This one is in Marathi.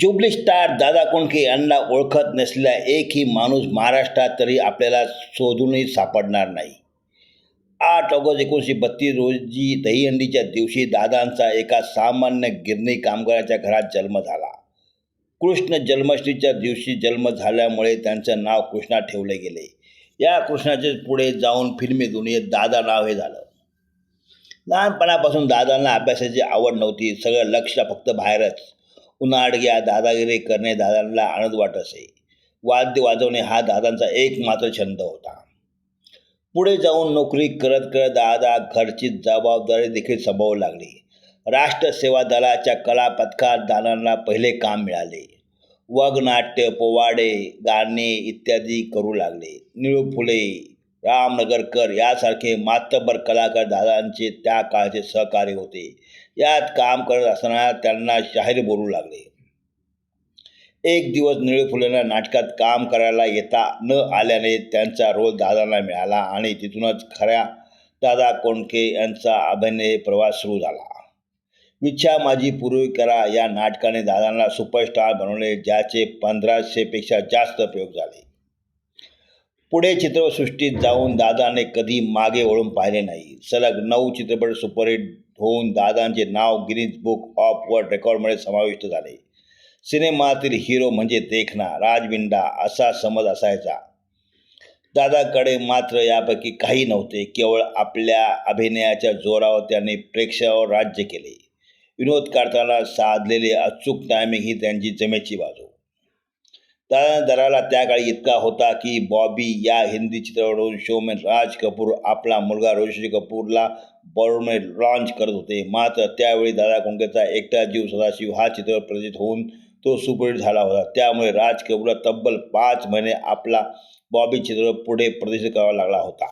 जुबली स्टार दादा कोंडके यांना ओळखत नसलेला एकही माणूस महाराष्ट्रात तरी आपल्याला शोधूनही सापडणार नाही. आठ ऑगस्ट एकोणीसशे बत्तीस रोजी दहीहंडीच्या दिवशी दादांचा एका सामान्य गिरणी कामगाराच्या घरात जन्म झाला. कृष्ण जन्माष्टमीच्या दिवशी जन्म झाल्यामुळे त्यांचं नाव कृष्णा ठेवले गेले. या कृष्णाचे पुढे जाऊन फिल्मी दुनियेत दादा नाव हे झालं. लहानपणापासून दादांना अभ्यासाची आवड नव्हती सगळं लक्ष फक्त बाहेरच. उन्हाळग्या दादागिरी करणे दादांना आनंद वाटत असे. वाद्य वाजवणे हा दादांचा एकमात्र छंद होता. पुढे जाऊन नोकरी करत करत दादा घरची जबाबदारी देखील सांभाळू लागली. राष्ट्रसेवा दलाच्या कला पथकात दादांना पहिले काम मिळाले. वगनाट्य पोवाडे गाणे इत्यादी करू लागले. निळू फुले रामनगरकर यासारखे मातबर कलाकार दादांचे त्या काळचे सहकार्य होते. यात काम करत असताना त्यांना शाहीर बोलू लागले. एक दिवस निळे फुलेंना नाटकात काम करायला येता न आल्याने त्यांचा रोल दादांना मिळाला आणि तिथूनच खऱ्या दादा कोंडके यांचा अभिनय प्रवास सुरू झाला. विच्छा माझी पूर्वी करा या नाटकाने दादांना सुपरस्टार बनवले ज्याचे पंधराशेपेक्षा जास्त प्रयोग झाले. पुढे चित्रपटसृष्टीत जाऊन दादाने कधी मागे वळून पाहिले नाही. सलग नऊ चित्रपट सुपरहिट होऊन दादांचे नाव गिनीज बुक ऑफ वर्ल्ड रेकॉर्डमध्ये समाविष्ट झाले. सिनेमातील हिरो म्हणजे देखना राजविंडा असा समज असायचा. दादाकडे मात्र यापैकी काही नव्हते केवळ आपल्या अभिनयाच्या जोरावर त्यांनी प्रेक्षकावर राज्य केले. विनोद काढताना साधलेले अचूक टायमिंग ही त्यांची जमेची बाजू. दादा दराला त्या काळी इतका होता की बॉबी या हिंदी चित्रपट शोमॅन राज कपूर आपला मुलगा ऋषी कपूरला बॉलमध्ये लॉन्च करत होते. मात्र त्यावेळी दादा कोंडकेचा एकटा जीव सदाशिव हा चित्रपट प्रदर्शित होऊन तो सुपरहिट झाला होता. त्यामुळे राज कपूरला तब्बल पाच महिने आपला बॉबी चित्रपट पुढे प्रदर्शित करावा लागला होता.